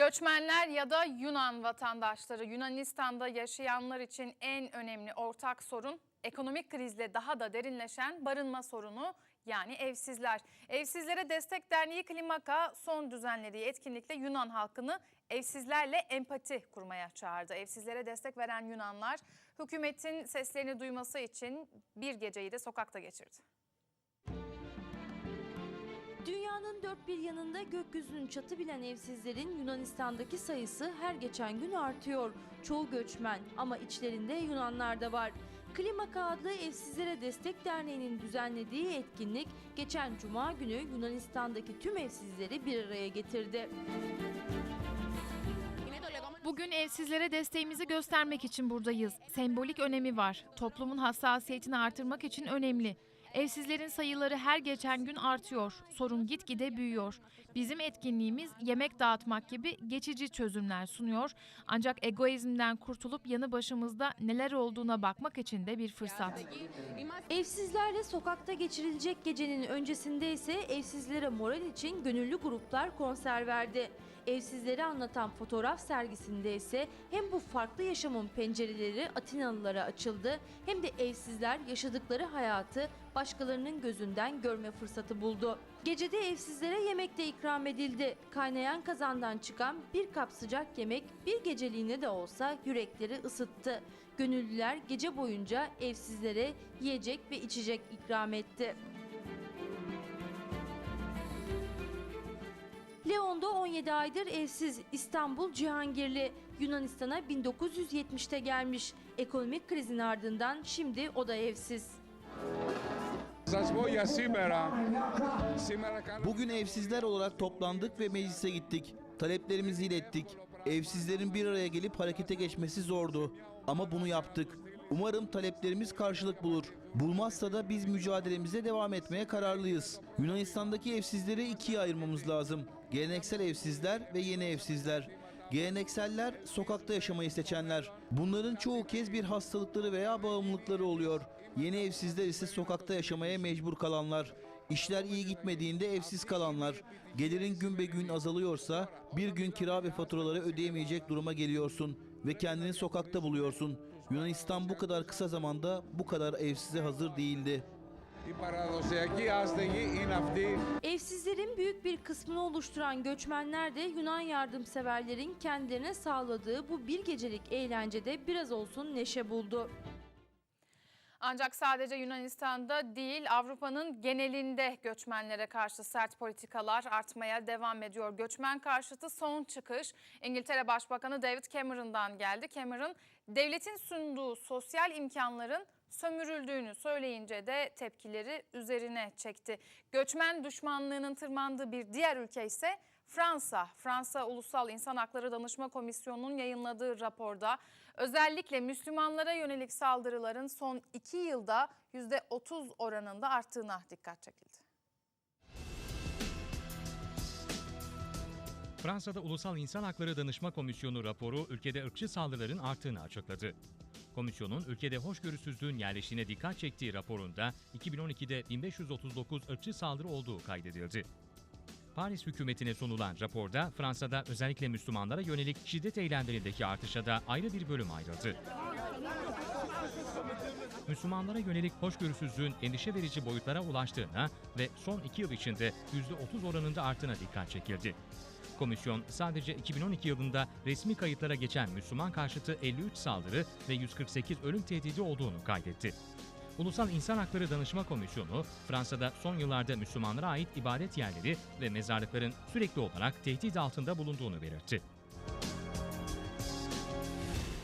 Göçmenler ya da Yunan vatandaşları Yunanistan'da yaşayanlar için en önemli ortak sorun ekonomik krizle daha da derinleşen barınma sorunu yani evsizler. Evsizlere Destek Derneği Klimaka son düzenlediği etkinlikle Yunan halkını evsizlerle empati kurmaya çağırdı. Evsizlere destek veren Yunanlar hükümetin seslerini duyması için bir geceyi de sokakta geçirdi. Dünyanın dört bir yanında gökyüzünün çatı bilen evsizlerin Yunanistan'daki sayısı her geçen gün artıyor. Çoğu göçmen ama içlerinde Yunanlar da var. Klimaka adlı Evsizlere Destek Derneği'nin düzenlediği etkinlik geçen cuma günü Yunanistan'daki tüm evsizleri bir araya getirdi. Bugün evsizlere desteğimizi göstermek için buradayız. Sembolik önemi var. Toplumun hassasiyetini artırmak için önemli. Evsizlerin sayıları her geçen gün artıyor. Sorun gitgide büyüyor. Bizim etkinliğimiz yemek dağıtmak gibi geçici çözümler sunuyor. Ancak egoizmden kurtulup yanı başımızda neler olduğuna bakmak için de bir fırsat. Evsizlerle sokakta geçirilecek gecenin öncesinde ise evsizlere moral için gönüllü gruplar konser verdi. Evsizleri anlatan fotoğraf sergisinde ise hem bu farklı yaşamın pencereleri Atinalılara açıldı hem de evsizler yaşadıkları hayatı başkalarının gözünden görme fırsatı buldu. Gecede evsizlere yemek de ikram edildi. Kaynayan kazandan çıkan bir kap sıcak yemek bir geceliğine de olsa yürekleri ısıttı. Gönüllüler gece boyunca evsizlere yiyecek ve içecek ikram etti. Leon da 17 aydır evsiz İstanbul Cihangirli Yunanistan'a 1970'te gelmiş. Ekonomik krizin ardından şimdi o da evsiz. Bugün evsizler olarak toplandık ve meclise gittik. Taleplerimizi ilettik. Evsizlerin bir araya gelip harekete geçmesi zordu. Ama bunu yaptık. Umarım taleplerimiz karşılık bulur. Bulmazsa da biz mücadelemize devam etmeye kararlıyız. Yunanistan'daki evsizleri ikiye ayırmamız lazım. Geleneksel evsizler ve yeni evsizler. Gelenekseller sokakta yaşamayı seçenler. Bunların çoğu kez bir hastalıkları veya bağımlılıkları oluyor. Yeni evsizler ise sokakta yaşamaya mecbur kalanlar. İşler iyi gitmediğinde evsiz kalanlar. Gelirin gün be gün azalıyorsa bir gün kira ve faturaları ödeyemeyecek duruma geliyorsun ve kendini sokakta buluyorsun. Yunanistan bu kadar kısa zamanda bu kadar evsize hazır değildi. Evsizlerin büyük bir kısmını oluşturan göçmenler de Yunan yardımseverlerin kendilerine sağladığı bu bir gecelik eğlencede biraz olsun neşe buldu. Ancak sadece Yunanistan'da değil Avrupa'nın genelinde göçmenlere karşı sert politikalar artmaya devam ediyor. Göçmen karşıtı son çıkış İngiltere Başbakanı David Cameron'dan geldi. Cameron devletin sunduğu sosyal imkanların sömürüldüğünü söyleyince de tepkileri üzerine çekti. Göçmen düşmanlığının tırmandığı bir diğer ülke ise Fransa. Fransa Ulusal İnsan Hakları Danışma Komisyonu'nun yayınladığı raporda özellikle Müslümanlara yönelik saldırıların son iki yılda %30 oranında arttığına dikkat çekildi. Fransa'da Ulusal İnsan Hakları Danışma Komisyonu raporu ülkede ırkçı saldırıların arttığını açıkladı. Komisyonun ülkede hoşgörüsüzlüğün yerleştiğine dikkat çektiği raporunda 2012'de 1539 ırkçı saldırı olduğu kaydedildi. Paris hükümetine sunulan raporda Fransa'da özellikle Müslümanlara yönelik şiddet eylemlerindeki artışa da ayrı bir bölüm ayrıldı. Müslümanlara yönelik hoşgörüsüzlüğün endişe verici boyutlara ulaştığına ve son iki yıl içinde %30 oranında arttığına dikkat çekildi. Komisyon sadece 2012 yılında resmi kayıtlara geçen Müslüman karşıtı 53 saldırı ve 148 ölüm tehdidi olduğunu kaydetti. Ulusal İnsan Hakları Danışma Komisyonu, Fransa'da son yıllarda Müslümanlara ait ibadet yerleri ve mezarlıkların sürekli olarak tehdit altında bulunduğunu belirtti.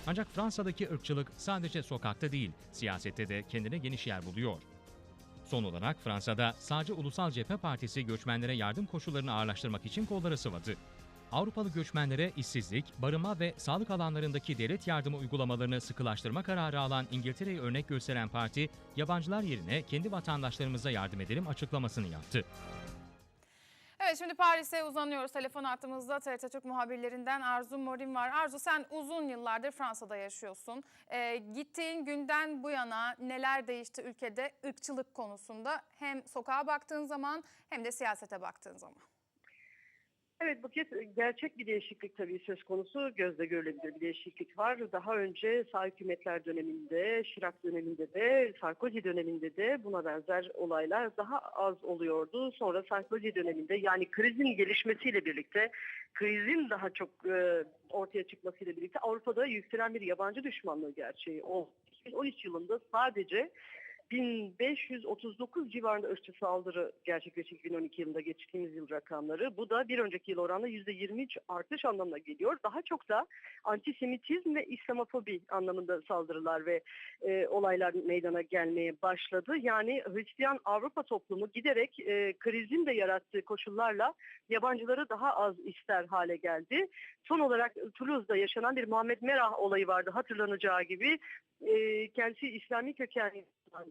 Ancak Fransa'daki ırkçılık sadece sokakta değil, siyasette de kendine geniş yer buluyor. Son olarak Fransa'da sadece Ulusal Cephe Partisi göçmenlere yardım koşullarını ağırlaştırmak için kolları sıvadı. Avrupalı göçmenlere işsizlik, barınma ve sağlık alanlarındaki devlet yardımı uygulamalarını sıkılaştırma kararı alan İngiltere'ye örnek gösteren parti, yabancılar yerine kendi vatandaşlarımıza yardım edelim açıklamasını yaptı. Evet şimdi Paris'e uzanıyoruz. Telefon hattımızda TRT Türk muhabirlerinden Arzu Morin var. Arzu sen uzun yıllardır Fransa'da yaşıyorsun. Ee, gittiğin günden bu yana neler değişti ülkede ırkçılık konusunda? Hem sokağa baktığın zaman hem de siyasete baktığın zaman. Evet Buket gerçek bir değişiklik tabii söz konusu gözle görülebilir bir değişiklik var. Daha önce sağ hükümetler döneminde, Şirak döneminde de, Sarkozy döneminde de buna benzer olaylar daha az oluyordu. Sonra Sarkozy döneminde yani krizin gelişmesiyle birlikte, krizin daha çok e, ortaya çıkmasıyla birlikte Avrupa'da yükselen bir yabancı düşmanlığı gerçeği oldu. 2013 yılında sadece 1539 civarında ırkçı saldırı gerçekleşti 2012 yılında geçtiğimiz yıl rakamları. Bu da bir önceki yıl oranla %23 artış anlamına geliyor. Daha çok da antisemitizm ve İslamofobi anlamında saldırılar ve e, olaylar meydana gelmeye başladı. Yani Hristiyan Avrupa toplumu giderek e, krizin de yarattığı koşullarla yabancıları daha az ister hale geldi. Son olarak Toulouse'da yaşanan bir Muhammed Merah olayı vardı hatırlanacağı gibi. E, kendisi İslami kökenli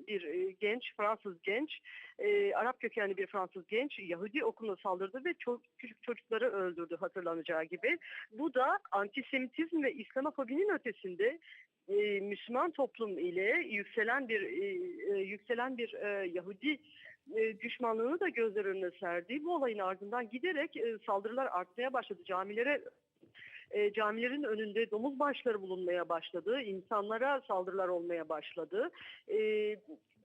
bir e, genç, Fransız genç, e, Arap kökenli bir Fransız genç Yahudi okuluna saldırdı ve çok küçük çocukları öldürdü hatırlanacağı gibi. Bu da antisemitizm ve İslamofobinin ötesinde e, Müslüman toplum ile yükselen bir e, e, yükselen bir e, Yahudi e, düşmanlığını da gözler önüne serdi. Bu olayın ardından giderek e, saldırılar artmaya başladı. Camilere e, camilerin önünde domuz başları bulunmaya başladı. İnsanlara saldırılar olmaya başladı. E,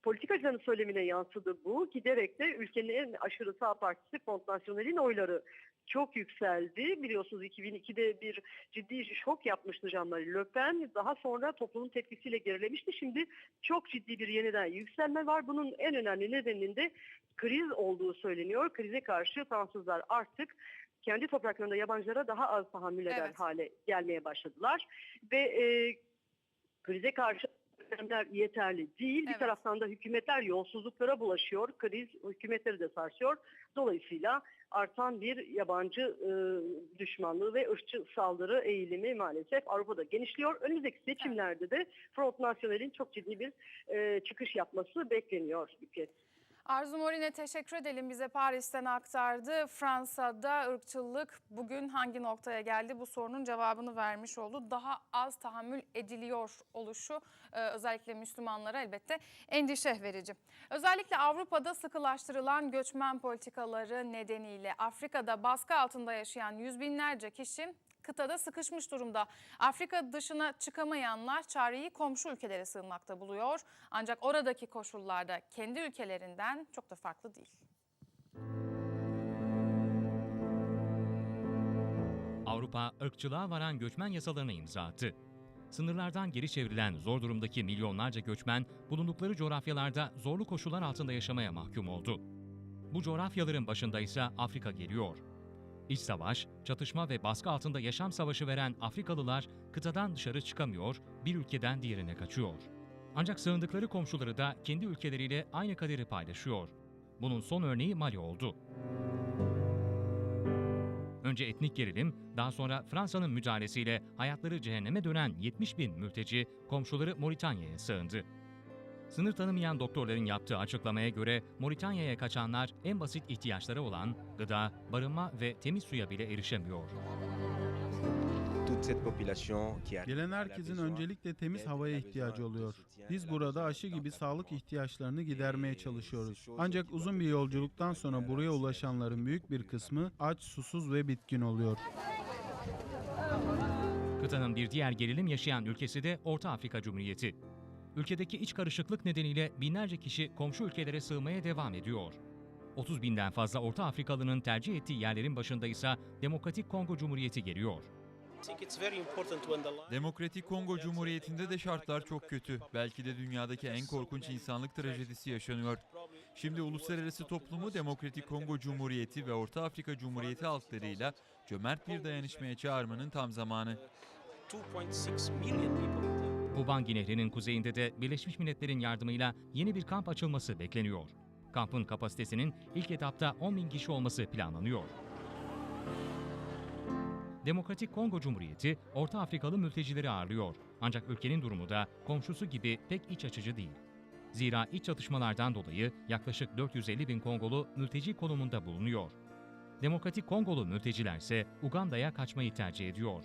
politikacıların söylemine yansıdı bu. Giderek de ülkenin en aşırı sağ partisi Front National'in oyları çok yükseldi. Biliyorsunuz 2002'de bir ciddi şok yapmıştı Jean-Marie Le Pen. Daha sonra toplumun tepkisiyle gerilemişti. Şimdi çok ciddi bir yeniden yükselme var. Bunun en önemli nedeninin de kriz olduğu söyleniyor. Krize karşı Fransızlar artık kendi topraklarında yabancılara daha az tahammül eder Evet. hale gelmeye başladılar. Ve e, krize karşı önlemler yeterli değil. Bir Evet. taraftan da hükümetler yolsuzluklara bulaşıyor. Kriz hükümetleri de sarsıyor. Dolayısıyla artan bir yabancı e, düşmanlığı ve ırkçı saldırı eğilimi maalesef Avrupa'da genişliyor. Önümüzdeki seçimlerde de Front National'in çok ciddi bir e, çıkış yapması bekleniyor. Buket. Arzu Morin'e teşekkür edelim. Bize Paris'ten aktardı. Fransa'da ırkçılık bugün hangi noktaya geldi? Bu sorunun cevabını vermiş oldu. Daha az tahammül ediliyor oluşu e, özellikle Müslümanlara elbette endişe verici. Özellikle Avrupa'da sıkılaştırılan göçmen politikaları nedeniyle Afrika'da baskı altında yaşayan yüz binlerce kişi kıtada sıkışmış durumda. Afrika dışına çıkamayanlar çareyi komşu ülkelere sığınmakta buluyor. Ancak oradaki koşullarda kendi ülkelerinden çok da farklı değil. Avrupa ırkçılığa varan göçmen yasalarına imza attı. Sınırlardan geri çevrilen zor durumdaki milyonlarca göçmen bulundukları coğrafyalarda zorlu koşullar altında yaşamaya mahkum oldu. Bu coğrafyaların başında ise Afrika geliyor. İç savaş, çatışma ve baskı altında yaşam savaşı veren Afrikalılar kıtadan dışarı çıkamıyor, bir ülkeden diğerine kaçıyor. Ancak sığındıkları komşuları da kendi ülkeleriyle aynı kaderi paylaşıyor. Bunun son örneği Mali oldu. Önce etnik gerilim, daha sonra Fransa'nın müdahalesiyle hayatları cehenneme dönen 70 bin mülteci komşuları Moritanya'ya sığındı. Sınır tanımayan doktorların yaptığı açıklamaya göre Moritanya'ya kaçanlar en basit ihtiyaçları olan gıda, barınma ve temiz suya bile erişemiyor. Gelen herkesin öncelikle temiz havaya ihtiyacı oluyor. Biz burada aşı gibi sağlık ihtiyaçlarını gidermeye çalışıyoruz. Ancak uzun bir yolculuktan sonra buraya ulaşanların büyük bir kısmı aç, susuz ve bitkin oluyor. Kıtanın bir diğer gerilim yaşayan ülkesi de Orta Afrika Cumhuriyeti. Ülkedeki iç karışıklık nedeniyle binlerce kişi komşu ülkelere sığmaya devam ediyor. 30 binden fazla Orta Afrikalının tercih ettiği yerlerin başında ise Demokratik Kongo Cumhuriyeti geliyor. Demokratik Kongo Cumhuriyeti'nde de şartlar çok kötü. Belki de dünyadaki en korkunç insanlık trajedisi yaşanıyor. Şimdi uluslararası toplumu Demokratik Kongo Cumhuriyeti ve Orta Afrika Cumhuriyeti halklarıyla cömert bir dayanışmaya çağırmanın tam zamanı. Ubangi Nehri'nin kuzeyinde de Birleşmiş Milletler'in yardımıyla yeni bir kamp açılması bekleniyor. Kampın kapasitesinin ilk etapta 10 bin kişi olması planlanıyor. Demokratik Kongo Cumhuriyeti, Orta Afrikalı mültecileri ağırlıyor. Ancak ülkenin durumu da komşusu gibi pek iç açıcı değil. Zira iç çatışmalardan dolayı yaklaşık 450 bin Kongolu mülteci konumunda bulunuyor. Demokratik Kongolu mülteciler ise Uganda'ya kaçmayı tercih ediyor.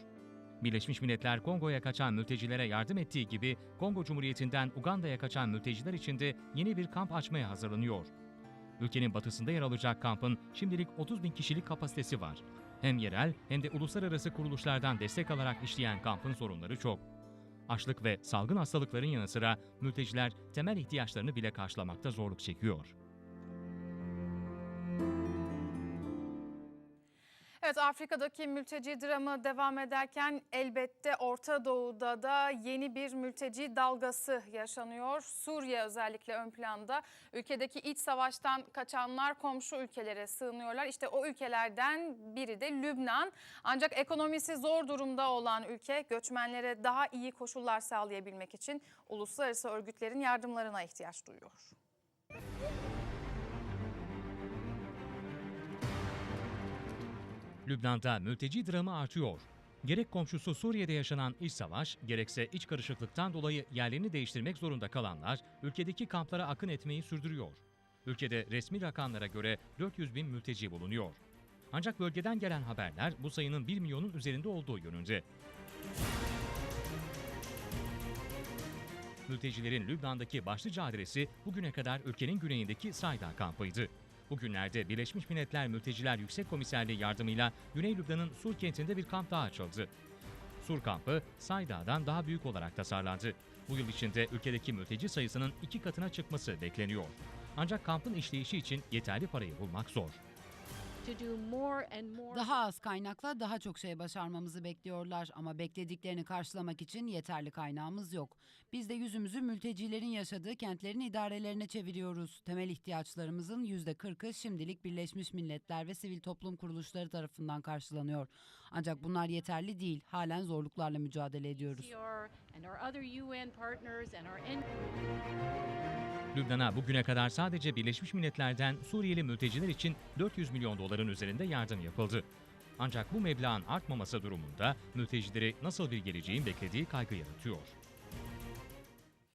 Birleşmiş Milletler Kongo'ya kaçan mültecilere yardım ettiği gibi Kongo Cumhuriyeti'nden Uganda'ya kaçan mülteciler için de yeni bir kamp açmaya hazırlanıyor. Ülkenin batısında yer alacak kampın şimdilik 30 bin kişilik kapasitesi var. Hem yerel hem de uluslararası kuruluşlardan destek alarak işleyen kampın sorunları çok. Açlık ve salgın hastalıkların yanı sıra mülteciler temel ihtiyaçlarını bile karşılamakta zorluk çekiyor. Evet Afrika'daki mülteci dramı devam ederken elbette Orta Doğu'da da yeni bir mülteci dalgası yaşanıyor. Suriye özellikle ön planda. Ülkedeki iç savaştan kaçanlar komşu ülkelere sığınıyorlar. İşte o ülkelerden biri de Lübnan. Ancak ekonomisi zor durumda olan ülke göçmenlere daha iyi koşullar sağlayabilmek için uluslararası örgütlerin yardımlarına ihtiyaç duyuyor. Lübnan'da mülteci dramı artıyor. Gerek komşusu Suriye'de yaşanan iç savaş, gerekse iç karışıklıktan dolayı yerlerini değiştirmek zorunda kalanlar ülkedeki kamplara akın etmeyi sürdürüyor. Ülkede resmi rakamlara göre 400 bin mülteci bulunuyor. Ancak bölgeden gelen haberler bu sayının 1 milyonun üzerinde olduğu yönünde. Mültecilerin Lübnan'daki başlıca adresi bugüne kadar ülkenin güneyindeki Sayda kampıydı. Bugünlerde Birleşmiş Milletler Mülteciler Yüksek Komiserliği yardımıyla Güney Lübnan'ın Sur kentinde bir kamp daha açıldı. Sur kampı Sayda'dan daha büyük olarak tasarlandı. Bu yıl içinde ülkedeki mülteci sayısının iki katına çıkması bekleniyor. Ancak kampın işleyişi için yeterli parayı bulmak zor. Daha az kaynakla daha çok şey başarmamızı bekliyorlar ama beklediklerini karşılamak için yeterli kaynağımız yok. Biz de yüzümüzü mültecilerin yaşadığı kentlerin idarelerine çeviriyoruz. Temel ihtiyaçlarımızın %40'ı şimdilik Birleşmiş Milletler ve sivil toplum kuruluşları tarafından karşılanıyor. Ancak bunlar yeterli değil. Halen zorluklarla mücadele ediyoruz. Lübnan'a bugüne kadar sadece Birleşmiş Milletler'den Suriyeli mülteciler için 400 milyon doların üzerinde yardım yapıldı. Ancak bu meblağın artmaması durumunda mültecileri nasıl bir geleceğin beklediği kaygı yaratıyor.